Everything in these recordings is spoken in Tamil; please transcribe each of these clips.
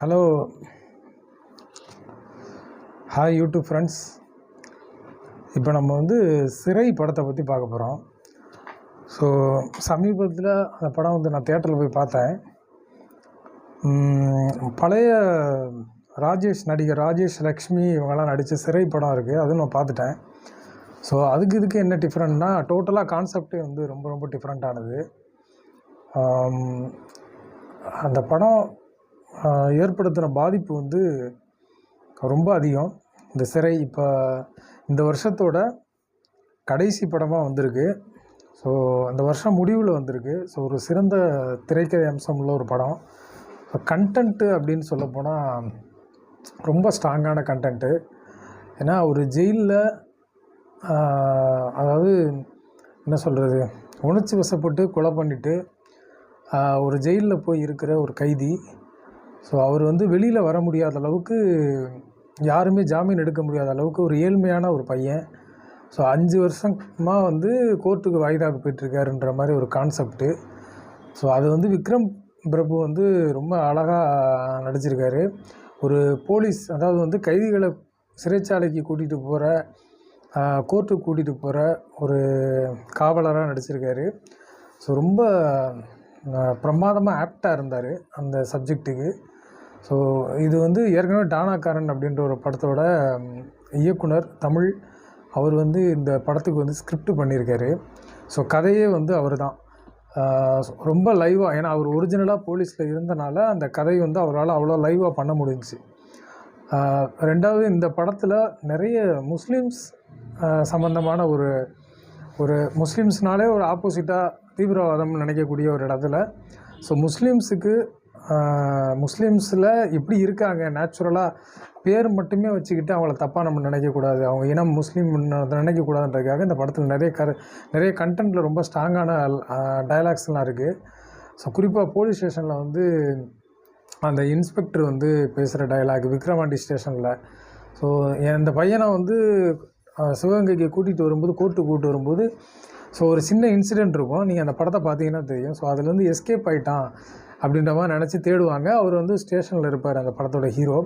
ஹலோ ஹாய் யூடியூப் ஃப்ரெண்ட்ஸ் இப்போ நம்ம வந்து சிறை படத்தை பற்றி பார்க்க போகிறோம் ஸோ சமீபத்தில் அந்த படம் வந்து நான் தேட்டரில் போய் பார்த்தேன். பழைய ராஜேஷ் நடிகர் ராஜேஷ் லக்ஷ்மி இவங்கெல்லாம் நடித்த சிறை படம் இருக்குது அதுவும் நான் பார்த்துட்டேன். ஸோ அதுக்கு இதுக்கு என்ன டிஃப்ரெண்ட்னா டோட்டலாக கான்செப்டே வந்து ரொம்ப ரொம்ப டிஃப்ரெண்ட்டானது அந்த படம் ஏற்படுத்துகிற பாதிப்பு வந்து ரொம்ப அதிகம். இந்த சிறை இப்போ இந்த வருஷத்தோட கடைசி படமாக வந்திருக்கு. ஸோ அந்த வருஷம் முடிவில் வந்திருக்கு. ஸோ ஒரு சிறந்த திரைக்கதை அம்சம் உள்ள ஒரு படம். ஸோ கண்டென்ட்டு அப்படின்னு சொல்லப்போனால் ரொம்ப ஸ்ட்ராங்கான கண்டென்ட்டு ஏன்னா ஒரு ஜெயிலில் அதாவது என்ன சொல்கிறது உணர்ச்சி வசப்பட்டு கொலை பண்ணிவிட்டு ஒரு ஜெயிலில் போய் இருக்கிற ஒரு கைதி ஸோ அவர் வந்து வெளியில் வர முடியாத அளவுக்கு யாருமே ஜாமீன் எடுக்க முடியாத அளவுக்கு ஒரு ஏழ்மையான ஒரு பையன். ஸோ அஞ்சு வருஷமாக வந்து கோர்ட்டுக்கு வாய்தாக்கு போயிட்டுருக்காருன்ற மாதிரி ஒரு கான்செப்ட்டு ஸோ அது வந்து விக்ரம் பிரபு வந்து ரொம்ப அழகாக நடிச்சிருக்காரு. ஒரு போலீஸ் அதாவது வந்து கைதிகளை சிறைச்சாலைக்கு கூட்டிகிட்டு போகிற கோர்ட்டுக்கு கூட்டிகிட்டு போகிற ஒரு காவலராக நடிச்சிருக்காரு. ஸோ ரொம்ப பிரமாதமாக ஆப்டாக இருந்தார் அந்த சப்ஜெக்ட்டுக்கு ஸோ இது வந்து ஏற்கனவே டானாக்காரன் அப்படின்ற ஒரு படத்தோட இயக்குனர் தமிழ் அவர் வந்து இந்த படத்துக்கு வந்து ஸ்கிரிப்ட் பண்ணியிருக்காரு. ஸோ கதையே வந்து அவர் தான் ரொம்ப லைவாக ஏன்னா அவர் ஒரிஜினலாக போலீஸில் இருந்தனால அந்த கதை வந்து அவரால் அவ்வளோ லைவாக பண்ண முடிஞ்சுச்சு. ரெண்டாவது இந்த படத்தில் நிறைய முஸ்லீம்ஸ் சம்மந்தமான ஒரு ஒரு முஸ்லீம்ஸ்னாலே ஒரு ஆப்போசிட்டாக தீவிரவாதம் நினைக்கக்கூடிய ஒரு இடத்துல ஸோ முஸ்லீம்ஸுக்கு முஸ்லீம்ஸில் எப்படி இருக்காங்க. நேச்சுரலாக பேர் மட்டுமே வச்சுக்கிட்டு அவங்கள தப்பாக நம்ம நினைக்கக்கூடாது. அவங்க இனம் முஸ்லீம் நினைக்கக்கூடாதுன்றதுக்காக இந்த படத்தில் நிறைய கரு நிறைய கண்டென்ட்டில் ரொம்ப ஸ்ட்ராங்கான டயலாக்ஸ்லாம் இருக்குது ஸோ குறிப்பாக போலீஸ் ஸ்டேஷனில் வந்து அந்த இன்ஸ்பெக்டர் வந்து பேசுகிற டயலாக் விக்ரவாண்டி ஸ்டேஷனில் ஸோ இந்த பையனை வந்து சிவகங்கைக்கு கூட்டிகிட்டு வரும்போது கோர்ட்டு கூட்டு வரும்போது ஸோ ஒரு சின்ன இன்சிடெண்ட் இருக்கும். நீங்கள் அந்த படத்தை பார்த்தீங்கன்னா தெரியும். ஸோ அதுலேருந்து எஸ்கேப் ஆகிட்டான் அப்படின்ற மாதிரி நினச்சி தேடுவாங்க. அவர் வந்து ஸ்டேஷனில் இருப்பார் அந்த படத்தோட ஹீரோ.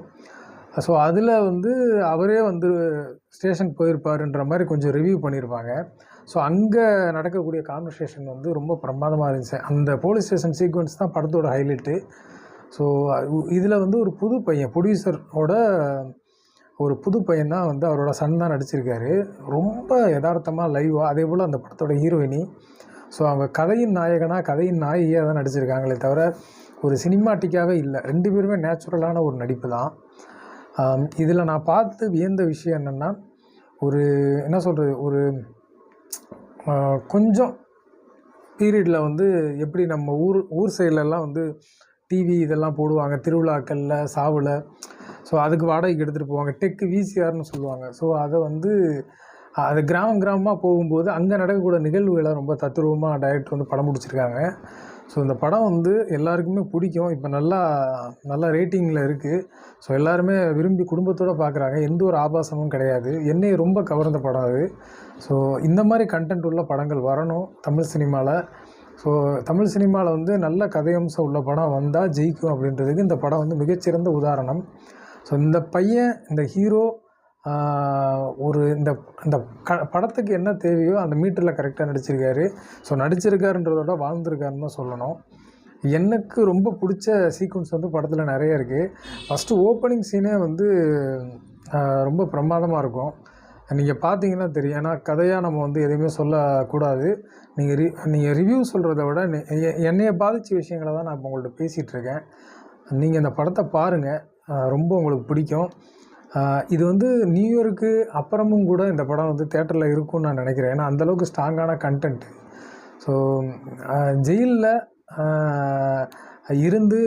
ஸோ அதில் வந்து அவரே வந்து ஸ்டேஷன் போயிருப்பாருன்ற மாதிரி கொஞ்சம் ரிவ்யூ பண்ணியிருப்பாங்க ஸோ அங்கே நடக்கக்கூடிய கான்வர்சேஷன் வந்து ரொம்ப பிரமாதமாக இருந்துச்சு. அந்த போலீஸ் ஸ்டேஷன் சீக்வன்ஸ் தான் படத்தோட ஹைலைட்டு ஸோ இதில் வந்து ஒரு புது பையன் ப்ரொடியூசரோட ஒரு புது பையன் தான் வந்து அவரோட சன் தான் நடிச்சிருக்காரு. ரொம்ப யதார்த்தமாக லைவாக அதே போல் அந்த படத்தோட ஹீரோயினி ஸோ அவங்க கதையின் நாயகனாக கதையின் நாயகியாக தான் நடிச்சிருக்காங்களே தவிர ஒரு சினிமாட்டிக்காகவே இல்லை. ரெண்டு பேருமே நேச்சுரலான ஒரு நடிப்பு தான் இதில் நான் பார்த்து வியந்த விஷயம் என்னென்னா ஒரு என்ன சொல்கிறது ஒரு கொஞ்சம் பீரியடில் வந்து எப்படி நம்ம ஊர் ஊர் சைட்லலாம் வந்து டிவி இதெல்லாம் போடுவாங்க திருவிழாக்களில் சாவில். ஸோ அதுக்கு வாடகைக்கு எடுத்துகிட்டு போவாங்க. டெக்கு விசிஆர்னு சொல்லுவாங்க. ஸோ அதை வந்து அது கிராமம் கிராமமாக போகும்போது அங்கே நடக்கக்கூடிய நிகழ்வுகளை ரொம்ப தத்ரூபமாக டைரக்டர் வந்து படம் பிடிச்சிருக்காங்க. ஸோ இந்த படம் வந்து எல்லாருக்குமே பிடிக்கும். இப்போ நல்லா நல்ல ரேட்டிங்கில் இருக்குது ஸோ எல்லாருமே விரும்பி குடும்பத்தோடு பார்க்குறாங்க எந்த ஒரு ஆபாசமும் கிடையாது. என்னையை ரொம்ப கவர்ந்த படம் அது. ஸோ இந்த மாதிரி கண்டென்ட் உள்ள படங்கள் வரணும் தமிழ் சினிமாவில் ஸோ தமிழ் சினிமாவில் வந்து நல்ல கதையம்சம் உள்ள படம் வந்தால் ஜெயிக்கும் அப்படின்றதுக்கு இந்த படம் வந்து மிகச்சிறந்த உதாரணம். ஸோ இந்த பையன் இந்த ஹீரோ ஒரு இந்த இந்த க படத்துக்கு என்ன தேவையோ அந்த மீட்டரில் கரெக்டாக நடிச்சிருக்காரு. ஸோ நடிச்சிருக்காருன்றதோட வாழ்ந்திருக்காருன்னு தான் சொல்லணும். எனக்கு ரொம்ப பிடிச்ச சீக்வன்ஸ் வந்து படத்தில் நிறைய இருக்குது ஃபஸ்ட்டு ஓப்பனிங் சீனே வந்து ரொம்ப பிரமாதமாக இருக்கும். நீங்கள் பார்த்தீங்கன்னா தெரியும். ஏன்னா கதையாக நம்ம வந்து எதுவுமே சொல்லக்கூடாது. நீங்கள் ரி நீங்கள் ரிவ்யூ சொல்கிறத விட என்னையை பாதித்த விஷயங்களை தான் நான் இப்போ உங்கள்கிட்ட பேசிகிட்ருக்கேன் நீங்கள் இந்த படத்தை பாருங்கள் ரொம்ப உங்களுக்கு பிடிக்கும். இது வந்து நியூ இயருக்கு அப்புறமும் கூட இந்த படம் வந்து தேட்டரில் இருக்கும்னு நான் நினைக்கிறேன். ஏன்னா அந்தளவுக்கு ஸ்ட்ராங்கான கண்டென்ட் ஸோ ஜெயிலில் இருந்து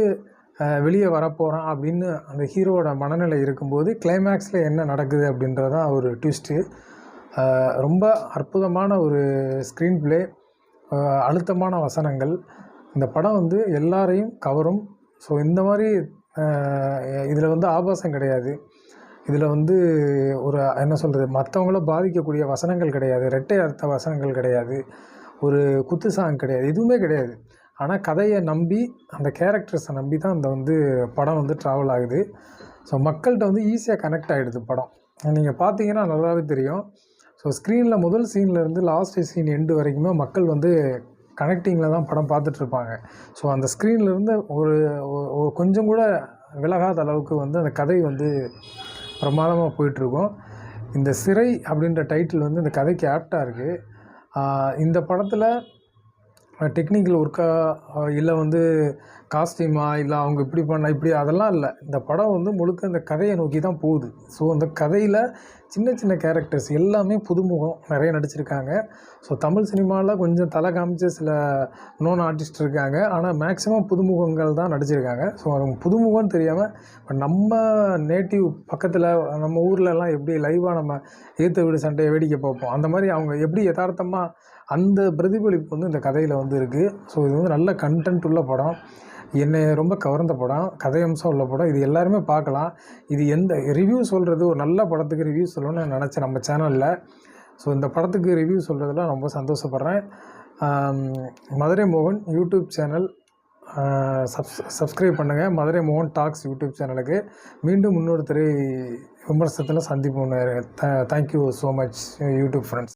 வெளியே வரப்போகிறான் அப்படின்னு அந்த ஹீரோவோட மனநிலை இருக்கும்போது கிளைமேக்ஸில் என்ன நடக்குது அப்படின்றதான் ஒரு ட்விஸ்ட்டு ரொம்ப அற்புதமான ஒரு ஸ்க்ரீன் பிளே அழுத்தமான வசனங்கள். இந்த படம் வந்து எல்லாரையும் கவரும். ஸோ இந்த மாதிரி இதில் வந்து ஆபாசம் கிடையாது. இதில் வந்து ஒரு என்ன சொல்கிறது மற்றவங்கள பாதிக்கக்கூடிய வசனங்கள் கிடையாது. ரெட்டை அர்த்த வசனங்கள் கிடையாது. ஒரு குத்து சாங் கிடையாது. எதுவுமே கிடையாது. ஆனால் கதையை நம்பி அந்த கேரக்டர்ஸை நம்பி தான் அந்த வந்து படம் வந்து ட்ராவல் ஆகுது. ஸோ மக்கள்கிட்ட வந்து ஈஸியாக கனெக்ட் ஆகிடுது படம். நீங்கள் பார்த்தீங்கன்னா நல்லாவே தெரியும். ஸோ ஸ்க்ரீனில் முதல் சீன்லேருந்து லாஸ்ட் சீன் எண்டு வரைக்குமே மக்கள் வந்து கனெக்டிங்கில் தான் படம் பார்த்துட்ருப்பாங்க ஸோ அந்த ஸ்க்ரீன்லேருந்து ஒரு ஒரு கொஞ்சம் கூட விலகாத அளவுக்கு வந்து அந்த கதை வந்து பிரமாதமாக போயிட்டுருக்கும். இந்த சிறை அப்படின்ற டைட்டில் வந்து இந்த கதைக்கு ஆப்டாக இருக்குது இந்த படத்தில் டெக்னிக்கல் ஒர்க்கா இல்லை வந்து காஸ்டியூமா இல்லை அவங்க இப்படி பண்ண இப்படி அதெல்லாம் இல்லை. இந்த படம் வந்து முழுக்க இந்த கதையை நோக்கி தான் போகுது. ஸோ அந்த கதையில் சின்ன சின்ன கேரக்டர்ஸ் எல்லாமே புதுமுகம் நிறைய நடிச்சிருக்காங்க. ஸோ தமிழ் சினிமாவில் கொஞ்சம் தலை காமிச்ச சில நோன் ஆர்டிஸ்ட் இருக்காங்க. ஆனால் மேக்ஸிமம் புதுமுகங்கள் தான் நடிச்சிருக்காங்க. ஸோ அவங்க புதுமுகம்னு தெரியாமல் இப்போ நம்ம நேட்டிவ் பக்கத்தில் நம்ம ஊர்லலாம் எப்படி லைவாக நம்ம ஏற்ற வீடு சண்டையை வேடிக்கை பார்ப்போம்? அந்த மாதிரி அவங்க எப்படி யதார்த்தமாக அந்த பிரதிபலிப்பு வந்து இந்த கதையில் வந்து இருக்குது ஸோ இது வந்து நல்ல கண்டென்ட் உள்ள படம். என்னை ரொம்ப கவர்ந்த படம். கதையம்சம் உள்ள படம். இது எல்லாருமே பார்க்கலாம். இது எந்த ரிவ்யூ சொல்கிறது ஒரு நல்ல படத்துக்கு ரிவ்யூ சொல்லணும்னு நான் நினச்சேன் நம்ம சேனலில் ஸோ இந்த படத்துக்கு ரிவ்யூ சொல்கிறதுல ரொம்ப சந்தோஷப்படுறேன். மதுரை மோகன் யூடியூப் சேனல் சப்ஸ் சப்ஸ்கிரைப் பண்ணுங்கள் மதுரை மோகன் டாக்ஸ் யூடியூப் சேனலுக்கு மீண்டும் இன்னொரு திரை விமர்சனத்தில் சந்திப்போம். Thank you so much YouTube friends